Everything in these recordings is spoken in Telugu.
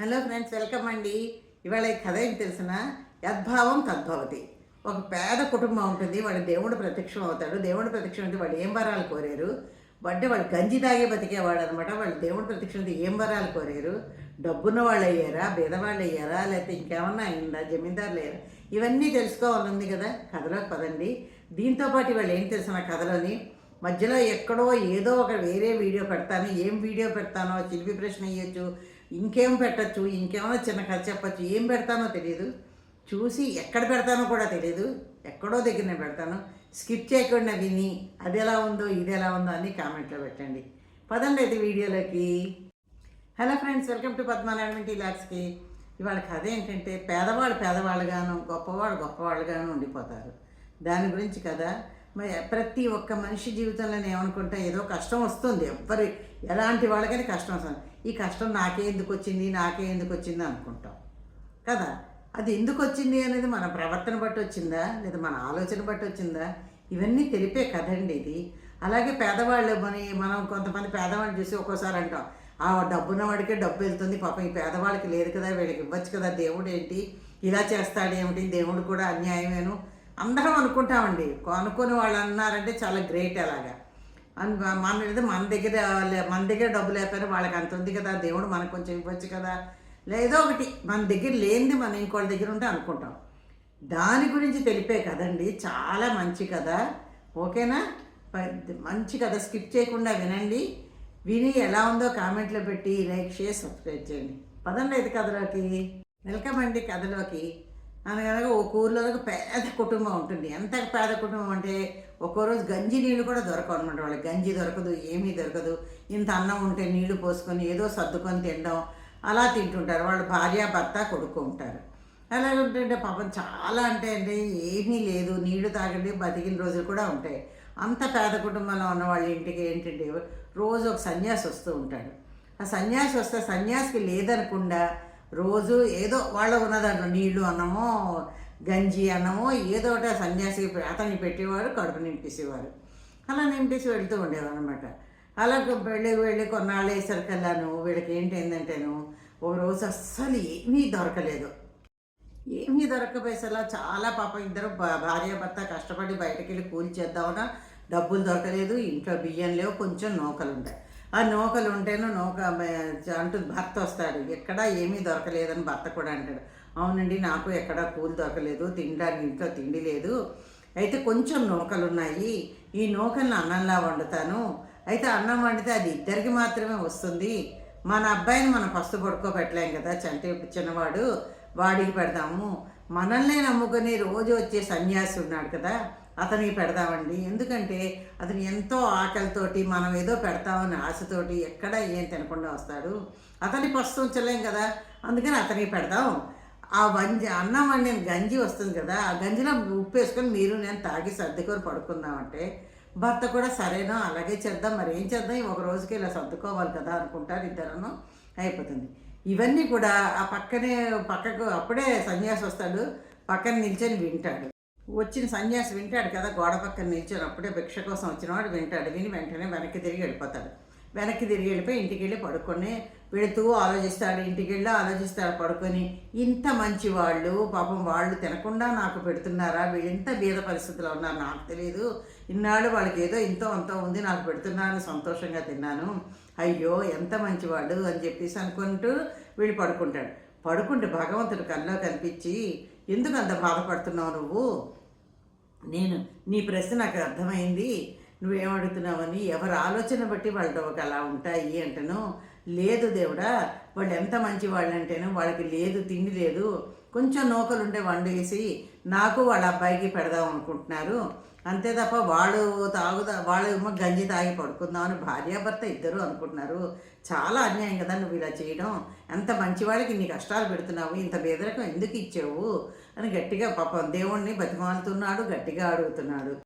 హలో ఫ్రెండ్స్ వెల్కమ్ అండి. ఇవాళ ఈ కథ ఏం తెలిసిన? యద్భావం తద్భవతి. ఒక పేద కుటుంబం ఉంటుంది వాడు దేవుడు ప్రత్యక్షం అవుతాడు. దేవుడు ప్రత్యక్షం అంటే వాడు ఏం వరాలు కోరారు? అంటే వాళ్ళు గంజి తాగే బతికేవాడు అనమాట వాళ్ళు దేవుడు ప్రత్యక్షం అయితే ఏం వరాలు కోరారు? డబ్బున్న వాళ్ళు అయ్యారా? బీదవాళ్ళు అయ్యారా? లేకపోతే ఇంకేమన్నా అయిందా? జమీందారులు అయ్యారా? ఇవన్నీ తెలుసుకోవాలని కదా. కథలోకి పదండి. దీంతో పాటు వాళ్ళు ఏం తెలిసిన కథలోని? మధ్యలో ఎక్కడో ఏదో ఒక వేరే వీడియో పెడతాను. ఏం వీడియో పెడతానో చిలిపి ప్రశ్న వేయచ్చు. ఇంకేం పెట్టచ్చు? ఇంకేమైనా చిన్న కథ చెప్పచ్చు. ఏం పెడతానో తెలియదు చూసి ఎక్కడ పెడతానో కూడా తెలియదు ఎక్కడో దగ్గరనే పెడతాను. స్కిప్ చేయకుండా విని అది ఎలా ఉందో ఇది ఎలా ఉందో అని కామెంట్లో పెట్టండి. పదండి అయితే వీడియోలోకి. Hello friends welcome to Padmanarayana T ఇవాళ కథ ఏంటంటే పేదవాళ్ళు పేదవాళ్ళుగాను గొప్పవాళ్ళు గొప్పవాళ్ళుగాను ఉండిపోతారు. దాని గురించి కదా. మరి ప్రతి ఒక్క మనిషి జీవితంలో నేను ఏమనుకుంటా ఏదో కష్టం వస్తుంది. ఎవ్వరి ఎలాంటి వాళ్ళకైనా కష్టం వస్తుంది. ఈ కష్టం నాకే ఎందుకు వచ్చింది నాకే ఎందుకు వచ్చింది అనుకుంటాం. కదా? అది ఎందుకు వచ్చింది అనేది మన ప్రవర్తన బట్టి వచ్చిందా? లేదా మన ఆలోచన బట్టి వచ్చిందా? ఇవన్నీ తెలిపే కథండి ఇది. అలాగే పేదవాళ్ళు మరి మనం కొంతమంది పేదవాళ్ళు చూసి ఒక్కోసారి అంటాం ఆ డబ్బున్న వాడికే డబ్బు వెళ్తుంది పాపం ఈ పేదవాళ్ళకి లేదు కదా వీళ్ళకి ఇవ్వచ్చు కదా దేవుడు ఏంటి? ఇలా చేస్తాడేమిటి దేవుడు కూడా అన్యాయమేను? అందరం అనుకుంటామండి. అనుకుని వాళ్ళు అన్నారంటే చాలా గ్రేట్ అలాగా. అని మన ఏదో మన దగ్గర మన దగ్గర డబ్బు లేకపోయినా వాళ్ళకి అంత ఉంది కదా దేవుడు మనకు కొంచెం ఇవ్వచ్చు కదా. లేదో ఒకటి మన దగ్గర లేనిది మనం ఇంకోళ్ళ దగ్గర ఉంటే అనుకుంటాం. దాని గురించి తెలిపే కదండి చాలా మంచి కథ. ఓకేనా? మంచి కథ స్కిప్ చేయకుండా వినండి. విని ఎలా ఉందో కామెంట్లో పెట్టి లైక్ చేసి సబ్స్క్రైబ్ చేయండి. పదండి అయితే కథలోకి. వెల్కమ్ అండి కథలోకి. అనగనగా ఒక ఊర్లో ఒక పేద కుటుంబం ఉంటుంది. ఎంత పేద కుటుంబం అంటే ఒక్కో రోజు గంజి నీళ్ళు కూడా దొరకవు అనమాట వాళ్ళకి. గంజి దొరకదు ఏమీ దొరకదు. ఇంత అన్నం ఉంటే నీళ్ళు పోసుకొని ఏదో సర్దుకొని తినడం అలా తింటుంటారు. వాళ్ళ భార్య భర్త కొడుకు ఉంటారు. అలా ఉంటుంటే పాపం చాలా అంటే అంటే ఏమీ లేదు. నీళ్ళు తాగండి బతికిన రోజులు కూడా ఉంటాయి. అంత పేద కుటుంబంలో ఉన్న వాళ్ళ ఇంటికి ఏంటంటే రోజు ఒక సన్యాసి వస్తూ ఉంటాడు. ఆ సన్యాసి వస్తే సన్యాసికి లేదనకుండా రోజు ఏదో వాళ్ళ ఉన్న దాంట్లో నీళ్ళు అన్నమో గంజి అన్నమో ఏదో ఒకటి సన్యాసి అతన్ని పెట్టేవారు కడుపు నింపేసేవారు. అలా నింపేసి వెళ్తూ ఉండేవారు అనమాట అలా వెళ్ళి వెళ్ళి కొన్నాళ్ళు వేసరికల్లాను వీళ్ళకి ఏంటి ఏంటంటేను ఒక రోజు అస్సలు ఏమీ దొరకలేదు. ఏమీ దొరకపోయేసలా చాలా పాపం ఇద్దరు భార్య భర్త కష్టపడి బయటకు వెళ్ళి కూలి చేద్దామన్నా డబ్బులు దొరకలేదు ఇంట్లో బియ్యం లేవు కొంచెం నూకలు ఉంటాయి ఆ నూకలు ఉంటేనో నూక అంటూ భర్త వస్తాడు. ఎక్కడా ఏమీ దొరకలేదని భర్త కూడా అంటాడు. అవునండి నాకు ఎక్కడా కూలి దొరకలేదు తినడానికి ఇంట్లో తిండి లేదు. అయితే కొంచెం నూకలు ఉన్నాయి. ఈ నూకలను అన్నంలా వండుతాను. అయితే అన్నం వండితే అది ఇద్దరికి మాత్రమే వస్తుంది. మన అబ్బాయిని మనం ఫస్ట్ పడుకోబెట్టలేం కదా చంటి చిన్నవాడు. వాడికి పెడదాము మనల్నే నమ్ముకొని రోజు వచ్చే సన్యాసి ఉన్నాడు కదా. అతనికి పెడదామండి ఎందుకంటే అతను ఎంతో ఆకలితోటి మనం ఏదో పెడతామని ఆశతోటి ఎక్కడ ఏం తినకుండా వస్తాడు. అతని ప్రస్తుతం ఉంచలేం కదా. అందుకని అతనికి పెడదాం ఆ వంజి అన్నం వండిన గంజి వస్తుంది కదా ఆ గంజిలో ఉప్పు వేసుకొని మీరు నేను తాగి సర్దుకొని పడుకుందామంటే భర్త కూడా సరేనా అలాగే చేద్దాం మరి ఏం చేద్దాం? ఒక రోజుకి ఇలా సర్దుకోవాలి కదా అనుకుంటారు ఇద్దరను. అయిపోతుంది. ఇవన్నీ కూడా ఆ పక్కనే పక్కకు అప్పుడే సన్యాసి వస్తాడు. పక్కన నిల్చొని వింటాడు. వచ్చిన సన్యాసి వింటాడు కదా గోడ పక్కన నిల్చొని అప్పుడే భిక్ష కోసం వచ్చినవాడు వింటాడు. విని వెంటనే వెనక్కి తిరిగి వెళ్ళిపోతాడు. వెనక్కి తిరిగి వెళ్ళిపోయి ఇంటికి వెళ్ళి పడుకొని వెళుతూ ఆలోచిస్తాడు. ఇంటికి వెళ్ళి ఆలోచిస్తాడు పడుకొని ఇంత మంచి వాళ్ళు పాపం వాళ్ళు తినకుండా నాకు పెడుతున్నారా? వీళ్ళు ఇంత బీద పరిస్థితిలో ఉన్నారు నాకు తెలియదు ఇన్నాళ్ళు వాళ్ళకి ఏదో ఇంతో అంతో ఉంది నాకు పెడుతున్నారని సంతోషంగా తిన్నాను. అయ్యో ఎంత మంచివాడు అని చెప్పేసి అనుకుంటూ వీళ్ళు పడుకుంటాడు. పడుకుంటే భగవంతుడు కల్లో కనిపించి ఎందుకు అంత బాధపడుతున్నావు నువ్వు? నేను నీ ప్రశ్న నాకు అర్థమైంది. నువ్వేమడుగుతున్నావని ఎవరి ఆలోచన బట్టి వాళ్ళతో ఒక అలా ఉంటాయి అంటను లేదు దేవుడా వాళ్ళు ఎంత మంచి వాళ్ళు అంటేను వాళ్ళకి లేదు తిండి లేదు. కొంచెం నూకలు ఉంటే వండేసి నాకు వాళ్ళ అబ్బాయికి పెడదాం అనుకుంటున్నారు. అంతే తప్ప వాళ్ళు తాగుదా వాళ్ళు గంజి తాగి పడుకుందామని భార్యాభర్త ఇద్దరు అనుకుంటున్నారు. చాలా అన్యాయం కదా నువ్వు ఇలా చేయడం. ఎంత మంచి వాళ్ళకి నీ కష్టాలు పెడుతున్నావు ఇంత బెదరకం ఎందుకు ఇచ్చావు? అని గట్టిగా పాపం దేవుణ్ణి బతిమాలుతున్నాడు గట్టిగా అడుగుతున్నాడు.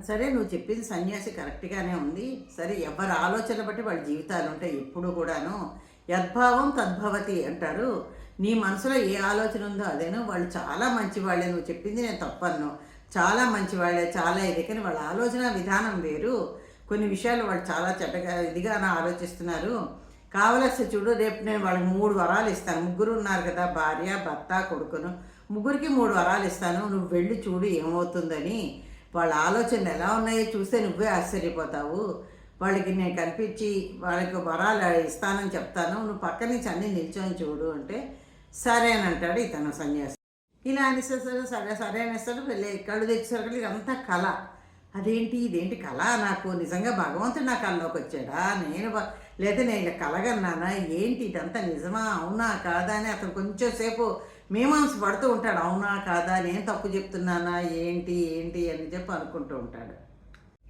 సరే నువ్వు చెప్పింది సన్యాసి కరెక్ట్గానే ఉంది. సరే ఎవరి ఆలోచన బట్టి వాళ్ళ జీవితాలు ఉంటాయి ఎప్పుడు కూడాను. యద్భావం తద్భవతి అంటారు. నీ మనసులో ఏ ఆలోచన ఉందో అదేనో. వాళ్ళు చాలా మంచివాళ్ళే నువ్వు చెప్పింది నేను తప్పను చాలా మంచివాళ్ళే చాలా ఇది కానీ వాళ్ళ ఆలోచన విధానం వేరు. కొన్ని విషయాలు వాళ్ళు చాలా చెడ్డగా ఇదిగా ఆలోచిస్తున్నారు. కావలసి చూడు రేపు నేను వాళ్ళకి మూడు వరాలు ఇస్తాను. ముగ్గురు ఉన్నారు కదా భార్య భర్త కొడుకును. ముగ్గురికి మూడు వరాలు ఇస్తాను నువ్వు వెళ్ళి చూడు ఏమవుతుందని. వాళ్ళ ఆలోచనలు ఎలా ఉన్నాయో చూస్తే నువ్వే ఆశ్చర్యపోతావు. వాళ్ళకి నేను కనిపించి వాళ్ళకి వరాలు ఇస్తానని చెప్తాను నువ్వు పక్క నుంచి అన్నీ నిల్చొని చూడు అంటే సరే అని అంటాడు ఇతను సన్యాసి. ఇలా అనేసేసాడు సరే సరే అనేస్తాడు వెళ్ళి కళ్ళు తెచ్చేసరికి ఇదంతా కళ. అదేంటి ఇదేంటి కళ నాకు? నిజంగా భగవంతుడు నా కళ్ళలోకి వచ్చాడా? నేను లేదా నేను ఇలా కలగన్నానా? ఏంటి ఇదంతా నిజమా? అవునా కాదా? అని అతను కొంచెం సేపు మీమాంస పడుతూ ఉంటాడు. అవునా కాదా? నేను తప్పు చెప్తున్నానా? ఏంటి? ఏంటి? అని చెప్పి అనుకుంటూ ఉంటాడు.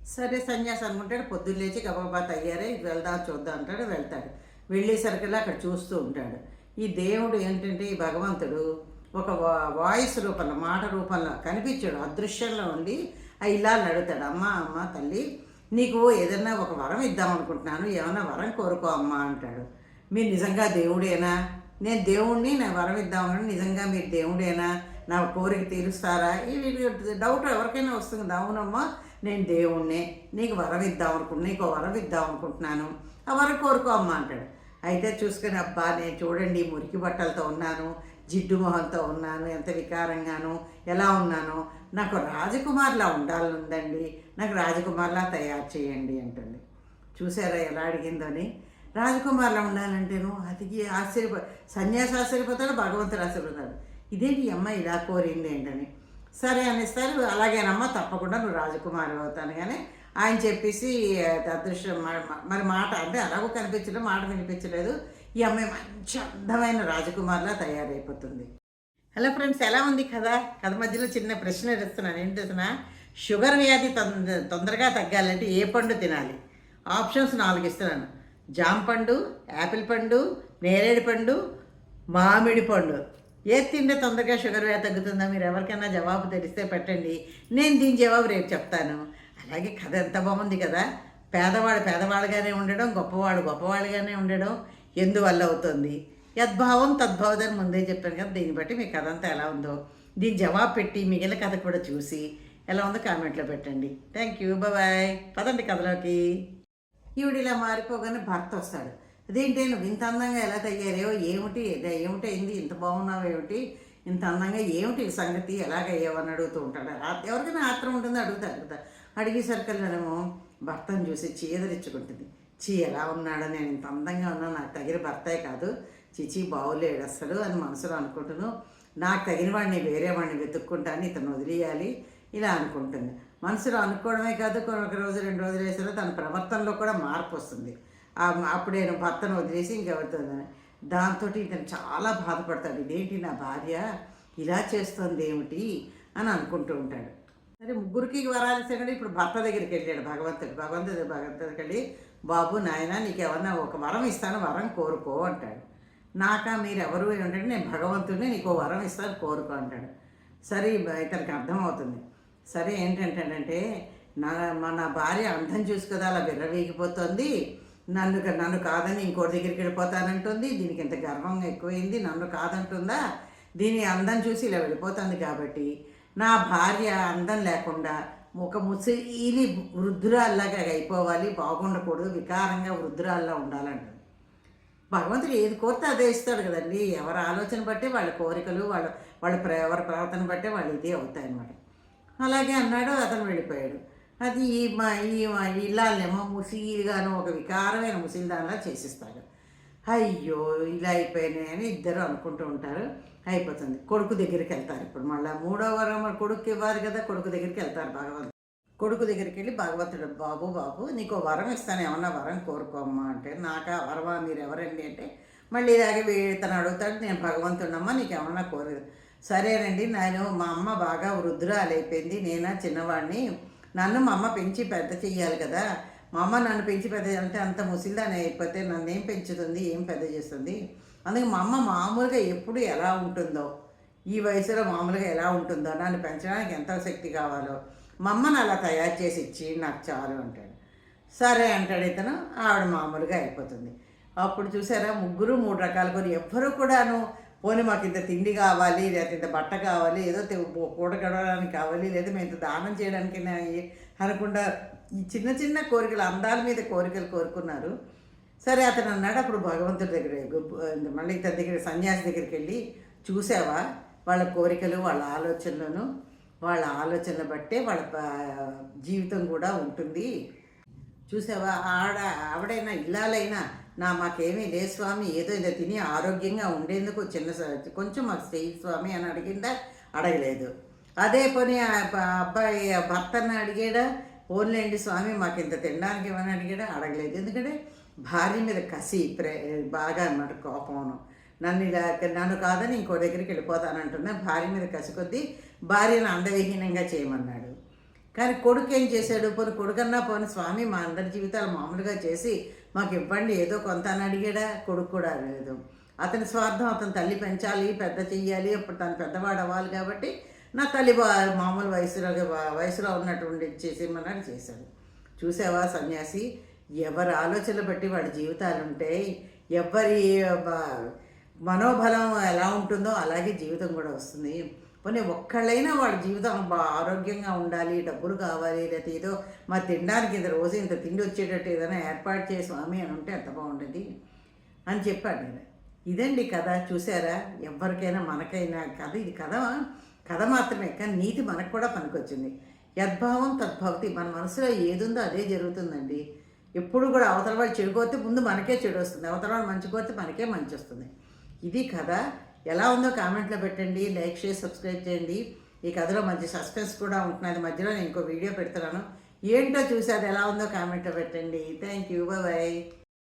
సరే సన్యాసం అనుకుంటాడు. పొద్దున్న లేచి గబాబా తయ్యారే వెళ్దాం చూద్దాం అంటాడు వెళ్తాడు. వెళ్ళేసరికల్లా అక్కడ చూస్తూ ఉంటాడు. ఈ దేవుడు ఏంటంటే ఈ భగవంతుడు ఒక వా- వాయిస్ రూపంలో మాట రూపంలో కనిపించాడు. అదృశ్యంలో ఉండి ఇలా నడుతాడు. అమ్మ అమ్మ తల్లి నీకు ఏదైనా ఒక వరం ఇద్దాం అనుకుంటున్నాను ఏమైనా వరం కోరుకో అమ్మా అంటాడు. మీరు నిజంగా దేవుడేనా? నేను దేవుణ్ణి నేను వరం ఇద్దామని నిజంగా మీరు దేవుడేనా? నా కోరిక తీరుస్తారా? ఇది డౌట్ ఎవరికైనా వస్తుంది. అవునమ్మా నేను దేవుణ్ణి. నీకు వరం ఇద్దాం అనుకుంటున్నా నీకు వరం ఇద్దాం అనుకుంటున్నాను. ఆ వరం కోరుకో అమ్మా అంటాడు. అయితే చూసుకుని అబ్బా నేను చూడండి మురికి బట్టలతో ఉన్నాను జిడ్డు మొహంతో ఉన్నాను ఎంత వికారంగాను ఎలా ఉన్నాను. నాకు రాజకుమార్లా ఉండాలని ఉందండి. నాకు రాజకుమార్లా తయారు చేయండి అంటుంది. చూసారా ఎలా అడిగిందని రాజకుమార్లా ఉండాలంటేను అతికి ఆశ్చర్యపో సన్యాసి ఆశ్చర్యపోతాడు భగవంతుడు ఆశ్చర్యపోతాడు ఇదేంటి అమ్మ అమ్మాయి ఇలా కోరింది ఏంటని. సరే అనేస్తారు అలాగేనమ్మా తప్పకుండా నువ్వు రాజకుమారి అవుతాను కానీ ఆయన చెప్పేసి అదృష్టం మరి మాట అంటే అలాగో కనిపించలేదు మాట వినిపించలేదు. ఈ అమ్మాయి మంచి అందమైన రాజకుమార్లా తయారైపోతుంది. హలో ఫ్రెండ్స్ ఎలా ఉంది కదా కథ మధ్యలో చిన్న ప్రశ్న ఇస్తున్నాను ఏంటి షుగర్ వ్యాధి తొంద తొందరగా తగ్గాలంటే ఏ పండు తినాలి? ఆప్షన్స్ నాలుగు ఇస్తున్నాను. జామ పండు యాపిల్ పండు నేరేడు పండు మామిడి పండు. ఏది తింటే తొందరగా షుగర్ వ్యాధి తగ్గుతుందా? మీరు ఎవరికైనా జవాబు తెలిస్తే పెట్టండి. నేను దీని జవాబు రేపు చెప్తాను. అలాగే కథ ఎంత బాగుంది కదా? పేదవాడు పేదవాడుగానే ఉండడం గొప్పవాడు గొప్పవాడుగానే ఉండడం ఎందువల్ల అవుతుంది? యద్భావం తద్భావదని ముందే చెప్పాను కదా దీన్ని బట్టి మీ కథ అంతా ఎలా ఉందో. దీని జవాబు పెట్టి మిగిలిన కథ కూడా చూసి ఎలా ఉందో కామెంట్లో పెట్టండి. థ్యాంక్ యూ బాయ్ పదండి కథలోకి. ఈవిడ ఇలా మారిపోగానే భర్త వస్తాడు. అదేంటి నువ్వు ఇంత అందంగా ఎలా తగ్గారేవో ఏమిటి? ఏమిటి అయింది ఇంత బాగున్నావు ఏమిటి? ఇంత అందంగా ఏమిటి సంగతి? ఎలాగయ్యావు? అని అడుగుతూ ఉంటాడు. ఎవరికైనా ఆత్రం ఉంటుంది అడుగుతా కదా అడిగేసరికల్లానేమో భర్తను చూసి చీదరించుకుంటుంది. చీ ఎలా ఉన్నాడో? నేను ఇంత అందంగా ఉన్నా నాకు తగిన భర్తే కాదు. చిచి బాగులేడు అసలు అని మనసులో అనుకుంటున్నాను. నాకు తగిన వాడిని వేరే వాడిని వెతుక్కుంటాను. ఇతను వదిలేయాలి. ఇలా అనుకుంటుంది. మనసులో అనుకోవడమే కాదు ఒక రోజు రెండు రోజులు వేసారో తన ప్రవర్తనలో కూడా మార్పు వస్తుంది. అప్పుడు నేను భర్తను వదిలేసి ఇంకెవరుతుందని దాంతో ఇతను చాలా బాధపడతాడు. ఇదేంటి నా భార్య? ఇలా చేస్తుంది ఏమిటి? అని అనుకుంటూ ఉంటాడు. సరే ముగ్గురికి వరాలు కానీ ఇప్పుడు భర్త దగ్గరికి వెళ్ళాడు భగవంతుడు. భగవంతుడు భగవంతుడికి వెళ్ళి బాబు నాయన నీకు ఏమన్నా ఒక వరం ఇస్తాను వరం కోరుకో అంటాడు. నాకా? మీరు ఎవరు ఏమంటే నేను భగవంతుడిని నీకు వరం ఇస్తాను కోరుకో అంటాడు. సరే ఇతనికి అర్థమవుతుంది. సరే ఏంటంటే నా మన భార్య అందం చూసి కదా అలా విర్రవీగిపోతుంది. నన్ను నన్ను కాదని ఇంకోటి దగ్గరికి వెళ్ళిపోతానంటుంది. దీనికి ఇంత గర్వం ఎక్కువైంది. నన్ను కాదంటుందా? దీని అందం చూసి ఇలా వెళ్ళిపోతుంది కాబట్టి నా భార్య అందం లేకుండా ఒక ముసలి వృద్ధురాల్లాగా అయిపోవాలి. బాగుండకూడదు. వికారంగా వృద్ధురాల్లా ఉండాలంట భగవంతుడు ఏది కోరితే అదే ఇస్తాడు కదండి. ఎవరి ఆలోచన బట్టి వాళ్ళ కోరికలు వాళ్ళ వాళ్ళ ప్ర ఎవరి ప్రవర్తన బట్టి వాళ్ళు ఇదే అవుతాయి అన్నమాట అలాగే అన్నాడు అతను వెళ్ళిపోయాడు. అది ఈ మా ఈ మా ఇల్లాలనేమో ముసిగాను ఒక వికారమైన ముసిల్దానిలా చేసిస్తాడు. అయ్యో ఇలా అయిపోయినాయి అని ఇద్దరు అనుకుంటూ ఉంటారు. అయిపోతుంది. కొడుకు దగ్గరికి వెళ్తారు ఇప్పుడు. మళ్ళీ మూడో వరం కొడుకు ఇవ్వాలి కదా కొడుకు దగ్గరికి వెళ్తారు భగవంతుడు. కొడుకు దగ్గరికి వెళ్ళి భగవంతుడు బాబు బాబు నీకు వరం ఇస్తాను ఏమన్నా వరం కోరుకోమ్మా అంటే నాకు ఆ వరమా మీరు ఎవరండి అంటే మళ్ళీ ఇలాగే తను అడుగుతాడు నేను భగవంతుడమ్మా నీకు ఏమన్నా కోరు సరేనండి నేను మా అమ్మ బాగా వృద్ధురాలైపోయింది నేనా చిన్నవాడిని నన్ను మా అమ్మ పెంచి పెద్ద చెయ్యాలి కదా. మా అమ్మ నన్ను పెంచి పెద్ద అంటే అంత ముసిల్దాని అయిపోతే నన్ను ఏం పెంచుతుంది ఏం పెద్ద చేస్తుంది? అందుకే మా అమ్మ మామూలుగా ఎప్పుడు ఎలా ఉంటుందో ఈ వయసులో మామూలుగా ఎలా ఉంటుందో నన్ను పెంచడానికి ఎంత శక్తి కావాలో మా అమ్మను అలా తయారు చేసి ఇచ్చి నాకు చాలు అంటాడు. సరే అంటాడు ఇతను ఆవిడ మామూలుగా అయిపోతుంది. అప్పుడు చూసారా ముగ్గురు మూడు రకాల కొని ఎవ్వరు కూడాను పోనీ మాకు ఇంత తిండి కావాలి లేకపోతే ఇంత బట్ట కావాలి ఏదో తె- కూడగడడానికి కావాలి లేదా మేము ఇంత దానం చేయడానికి అనకుండా ఈ చిన్న చిన్న కోరికలు అందాల మీద కోరికలు కోరుకున్నారు. సరే అతను అన్నాడు అప్పుడు భగవంతుడి దగ్గర మళ్ళీ ఇతని దగ్గర సన్యాసి దగ్గరికి వెళ్ళి చూసావా? వాళ్ళ కోరికలు వాళ్ళ ఆలోచనలను వాళ్ళ ఆలోచన బట్టే వాళ్ళ జీవితం కూడా ఉంటుంది. చూసావా? ఆడ ఆవిడైనా ఇల్లాలైనా నా మాకేమీ లేదు స్వామి. ఏదో ఏదో తిని ఆరోగ్యంగా ఉండేందుకు చిన్న స- కొంచెం మాకు చేయి స్వామి అని అడిగిందా? అడగలేదు. అదే పని ఆ అబ్బాయి ఆ భర్తను అడిగాడా? పోన్లేండి స్వామి మాకు ఇంత తినడానికి ఏమని అడిగాడా? అడగలేదు. ఎందుకంటే భార్య మీద కసి ప్రే బాగా అన్నమాట కోపమును నన్ను ఇలా నన్ను కాదని ఇంకో దగ్గరికి వెళ్ళిపోతానంటున్నా. భార్య మీద కసి కొద్దీ భార్యను అందవిహీనంగా చేయమన్నాడు. కానీ కొడుకు ఏం చేశాడు? పోనీ కొడుకన్నా పోనీ స్వామి మా అందరి జీవితాలు మామూలుగా చేసి మాకు ఇవ్వండి ఏదో కొంత అని అడిగాడా? కొడుకు కూడా లేదు. అతని స్వార్థం అతను తల్లి పెంచాలి పెద్ద చెయ్యాలి అప్పుడు తను పెద్దవాడు అవ్వాలి కాబట్టి నా తల్లి బా మామూలు వయసులో వయసులో ఉన్నటువంటి చేసేమన్నాడు చేశాడు. చూసావా సన్యాసి? ఎవరి ఆలోచనలు బట్టి వాడి జీవితాలు ఉంటాయి. ఎవరి మనోబలం ఎలా ఉంటుందో అలాగే జీవితం కూడా వస్తుంది. పోనీ ఒక్కళ్ళైనా వాళ్ళ జీవితం ఆరోగ్యంగా ఉండాలి డబ్బులు కావాలి లేకపోతే ఏదో మా తినడానికి ఇంత రోజు ఇంత తిండి వచ్చేటట్టు ఏదైనా ఏర్పాటు చేసి స్వామి అని ఉంటే ఎంత బాగుంటుంది అని చెప్పాడు నేను. ఇదండి కథ చూసారా ఎవరికైనా మనకైనా కథ ఇది కథ కథ మాత్రమే కానీ నీతి మనకు కూడా పనికొచ్చింది. యద్భావం తద్భవతి మన మనసులో ఏదుందో అదే జరుగుతుందండి. ఎప్పుడు కూడా అవతల వాళ్ళు చెడుకోతే ముందు మనకే చెడు వస్తుంది అవతల వాళ్ళు మంచి కోతే మనకే మంచి వస్తుంది. ఇది కథ ఎలా ఉందో కామెంట్లో పెట్టండి లైక్ చేసి సబ్స్క్రైబ్ చేయండి. ఈ కథలో మంచి సస్పెన్స్ కూడా ఉంటున్నది మధ్యలో నేను ఇంకో వీడియో పెడుతున్నాను ఏంటో చూసి అది ఎలా ఉందో కామెంట్లో పెట్టండి. Thank you bye